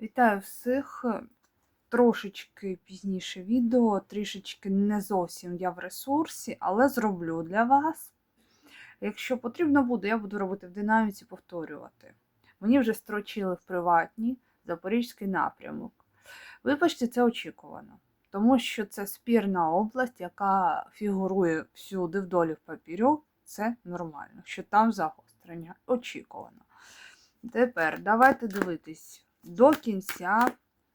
Вітаю всіх. Трошечки пізніше відео, трішечки не зовсім я в ресурсі, але зроблю для вас. Якщо потрібно буде, я буду робити в динаміці, повторювати. Мені вже строчили в приватній Запорізький напрямок. Вибачте, це очікувано, тому що це спірна область, яка фігурує всюди вдолі в папірьок. Це нормально, що там загострення. Очікувано. Тепер давайте дивитись. До кінця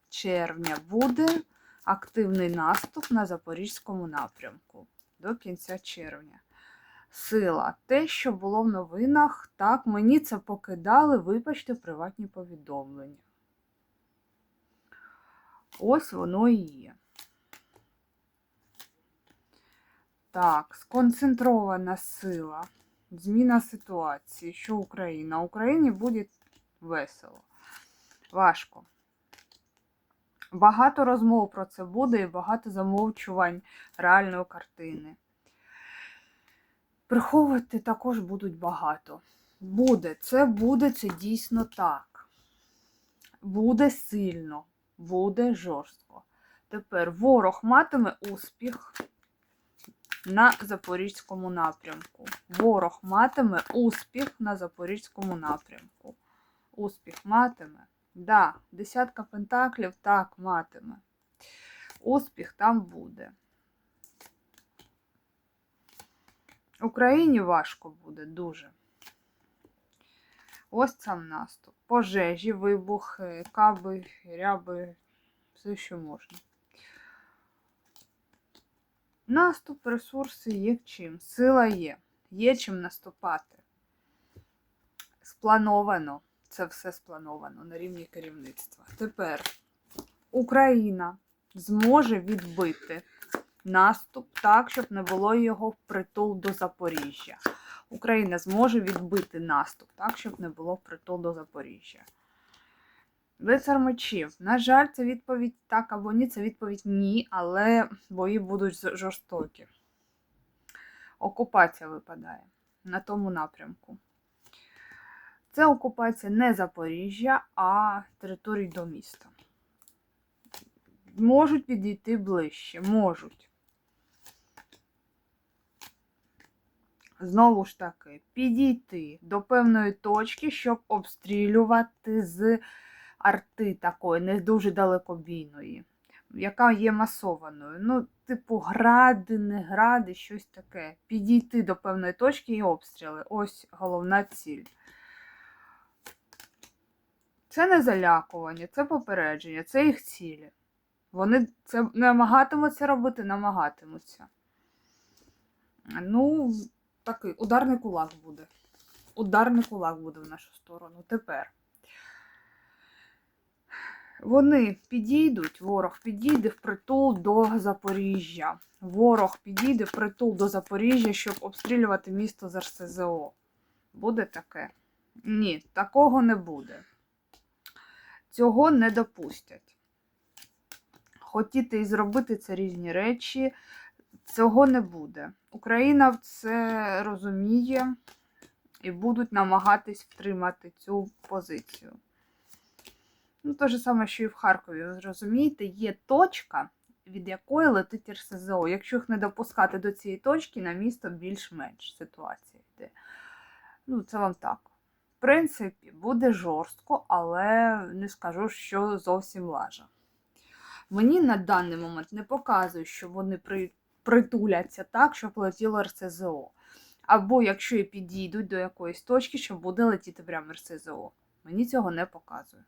червня буде активний наступ на Запорізькому напрямку. До кінця червня. Сила. Те, що було в новинах, так, мені це покидали, вибачте, приватні повідомлення. Ось воно і є. Так, сконцентрована сила. Зміна ситуації. Що Україна? Україні буде весело. Важко. Багато розмов про це буде і багато замовчувань реальної картини. Приховувати також будуть багато. Буде, це буде, це дійсно так. Буде сильно, буде жорстко. Тепер ворог матиме успіх на Запорізькому напрямку. Ворог матиме успіх на Запорізькому напрямку. Успіх матиме. Да, десятка пентаклів так матиме. Успіх там буде. Україні важко буде дуже. Ось сам наступ. Пожежі, вибухи, каби, ряби, все, що можна. Наступ, ресурси є чим. Сила є. Є чим наступати. Сплановано. Це все сплановано на рівні керівництва. Тепер Україна зможе відбити наступ так, щоб не було його впритул до Запоріжжя. Україна зможе відбити наступ так, щоб не було впритул до Запоріжжя. Лицар мечів. На жаль, це відповідь так або ні, це відповідь ні, але бої будуть жорстокі. Окупація випадає на тому напрямку. Це окупація не Запоріжжя, а територій до міста. Можуть підійти ближче, можуть. Знову ж таки, підійти до певної точки, щоб обстрілювати з арти такої, не дуже далекобійної, яка є масованою. Ну, типу, гради, не гради, щось таке. Підійти до певної точки і обстріли. Ось головна ціль. Це не залякування, це попередження, це їх цілі. Вони це намагатимуться робити, намагатимуться. Ну, такий ударний кулак буде. Ударний кулак буде в нашу сторону. Тепер. Вони підійдуть, ворог підійде впритул до Запоріжжя. Ворог підійде впритул до Запоріжжя, щоб обстрілювати місто з РСЗО. Буде таке? Ні, такого не буде. Цього не допустять. Хотіти і зробити це різні речі, цього не буде. Україна це розуміє і будуть намагатись втримати цю позицію. Ну, те ж саме, що і в Харкові, розумієте, є точка, від якої летить РСЗО. Якщо їх не допускати до цієї точки, на місто більш-менш ситуація йде. Ну, це вам так. Принципі, буде жорстко, але не скажу, що зовсім лажа. Мені на даний момент не показує, що вони при, притуляться так, щоб летіло РСЗО. Або якщо і підійдуть до якоїсь точки, що буде летіти прямо РСЗО. Мені цього не показує.